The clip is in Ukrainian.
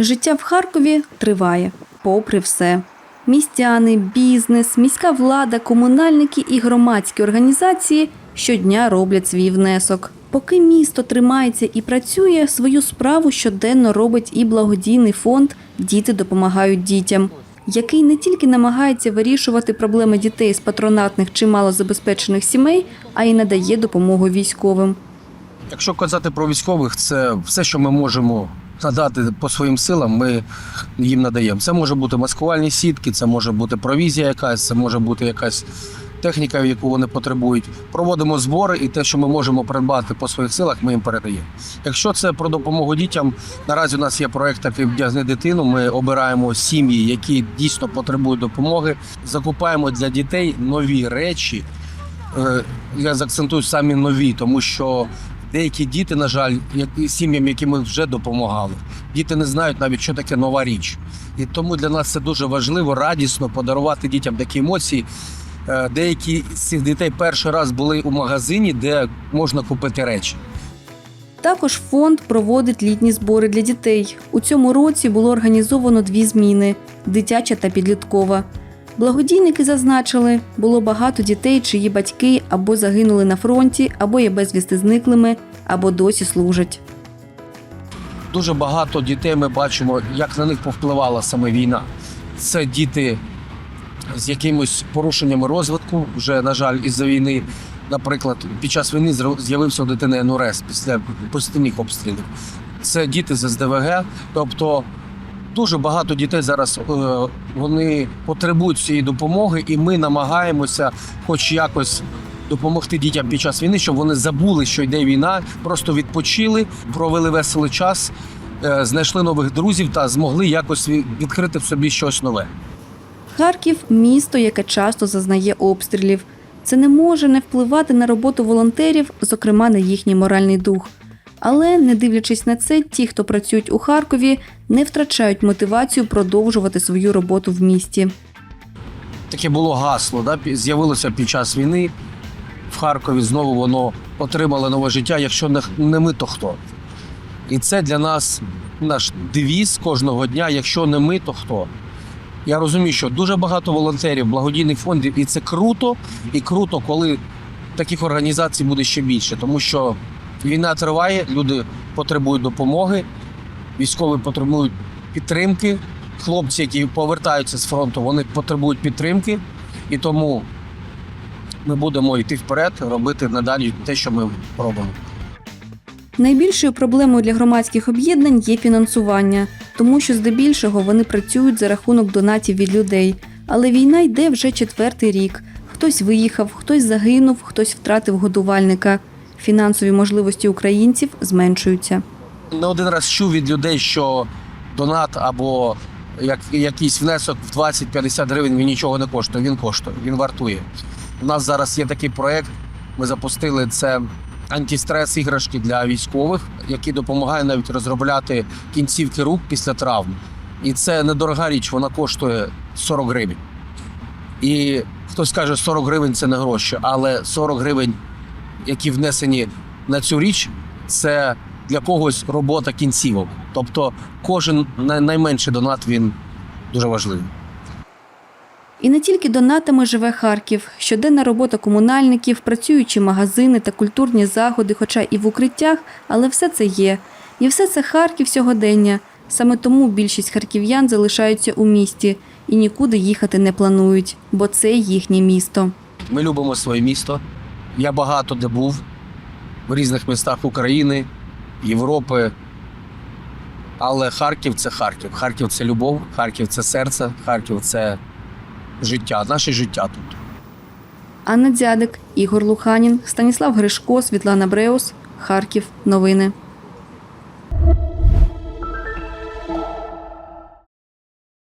Життя в Харкові триває, попри все. Містяни, бізнес, міська влада, комунальники і громадські організації щодня роблять свій внесок. Поки місто тримається і працює, свою справу щоденно робить і благодійний фонд Діти допомагають дітям, який не тільки намагається вирішувати проблеми дітей з патронатних чи малозабезпечених сімей, а й надає допомогу військовим. Якщо казати про військових, це все, що ми можемо надати по своїм силам, ми їм надаємо. Це може бути маскувальні сітки, це може бути провізія якась, це може бути якась техніка, яку вони потребують. Проводимо збори, і те, що ми можемо придбати по своїх силах, ми їм передаємо. Якщо це про допомогу дітям, наразі у нас є проект такий «Вдягни дитину. Ми обираємо сім'ї, які дійсно потребують допомоги, закупаємо для дітей нові речі. Е, Я заакцентую самі нові, тому що деякі діти, на жаль, сім'ям, яким ми вже допомагали, діти не знають навіть, що таке нова річ. І тому для нас це дуже важливо, радісно подарувати дітям такі емоції. Е, Деякі з цих дітей перший раз були у магазині, де можна купити речі. Також фонд проводить літні збори для дітей. У цьому році було організовано дві зміни дитяча та підліткова. Благодійники зазначили, було багато дітей, чиї батьки або загинули на фронті, або є безвісти зниклими, або досі служать. Дуже багато дітей ми бачимо, як на них повпливала саме війна. Це діти з якимось порушеннями розвитку, вже, на жаль, із-за війни. Наприклад, під час війни з'явився у дитини НУРЕС після постійних обстрілів. Це діти з СДВГ, тобто дуже багато дітей зараз е, вони потребують цієї допомоги, і ми намагаємося, хоч якось. Допомогти дітям під час війни, щоб вони забули, що йде війна, просто відпочили, провели веселий час, е, знайшли нових друзів та змогли якось відкрити в собі щось нове. Харків місто, яке часто зазнає обстрілів. Це не може не впливати на роботу волонтерів, зокрема на їхній моральний дух. Але, не дивлячись на це, ті, хто працюють у Харкові, не втрачають мотивацію продовжувати свою роботу в місті. Таке було гасло, да? з'явилося під час війни в Харкові. Знову воно отримало нове життя. Якщо не, ми, то хто? І це для нас наш девіз кожного дня. Якщо не ми, то хто? Я розумію, що дуже багато волонтерів, благодійних фондів, і це круто, і круто, коли таких організацій буде ще більше, тому що війна триває, люди потребують допомоги, військові потребують підтримки. Хлопці, які повертаються з фронту, вони потребують підтримки, і тому ми будемо йти вперед, робити надалі те, що ми робимо. Найбільшою проблемою для громадських об'єднань є фінансування, тому що здебільшого вони працюють за рахунок донатів від людей. Але війна йде вже четвертий рік. Хтось виїхав, хтось загинув, хтось втратив годувальника. Фінансові можливості українців зменшуються. Не один раз чув від людей, що донат або як, якийсь внесок в 20-50 гривень він нічого не коштує. Він коштує, він вартує. У нас зараз є такий проект. Ми запустили це антистрес іграшки для військових, які допомагають навіть розробляти кінцівки рук після травм. І це недорога річ, вона коштує 40 гривень. І хтось каже, 40 гривень це не гроші, але 40 гривень, які внесені на цю річ, це для когось робота кінцівок. Тобто кожен найменший донат він дуже важливий. І не тільки донатами живе Харків. Щоденна робота комунальників, працюючі магазини та культурні заходи, хоча і в укриттях, але все це є. І все це Харків сьогодення. Саме тому більшість харків'ян залишаються у місті і нікуди їхати не планують, бо це їхнє місто. Ми любимо своє місто. Я багато де був в різних містах України, Європи. Але Харків це Харків. Харків це любов, Харків це серце, Харків це життя, наше життя тут. Анна Дзядик, Ігор Луханін, Станіслав Гришко, Світлана Бреус, Харків. Новини.